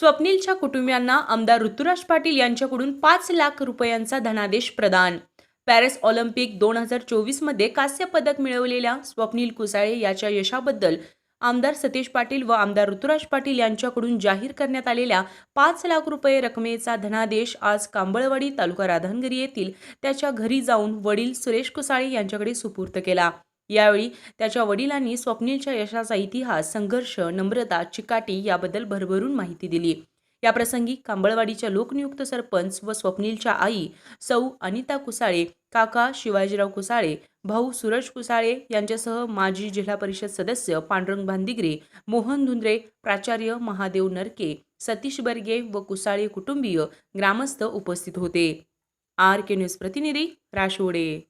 स्वप्नीलच्या कुटुंबियांना आमदार ऋतुराज पाटील यांच्याकडून पाच लाख रुपयांचा धनादेश प्रदान. पॅरिस ऑलिम्पिक दोन हजार चोवीसमध्ये कांस्य पदक मिळवलेल्या स्वप्नील कुसाळे याच्या यशाबद्दल आमदार सतीश पाटील व आमदार ऋतुराज पाटील यांच्याकडून जाहीर करण्यात आलेल्या पाच लाख रुपये रकमेचा धनादेश आज कांबळवाडी तालुका राधानगिरी येथील त्याच्या घरी जाऊन वडील सुरेश कुसाळे यांच्याकडे सुपूर्त केला. यावेळी त्याच्या वडिलांनी स्वप्नीलच्या यशाचा इतिहास संघर्ष नम्रता चिकाटी याबद्दल भरभरून माहिती दिली. याप्रसंगी कांबळवाडीच्या लोकनियुक्त सरपंच व स्वप्नीलच्या आई सौ अनिता कुसाळे काका शिवाजीराव कुसाळे भाऊ सूरज कुसाळे यांच्यासह माजी जिल्हा परिषद सदस्य पांडुरंग भांदिगरे मोहन धुंद्रे प्राचार्य महादेव नरके सतीश बर्गे व कुसाळे कुटुंबीय ग्रामस्थ उपस्थित होते. आर के न्यूज प्रतिनिधी राशोडे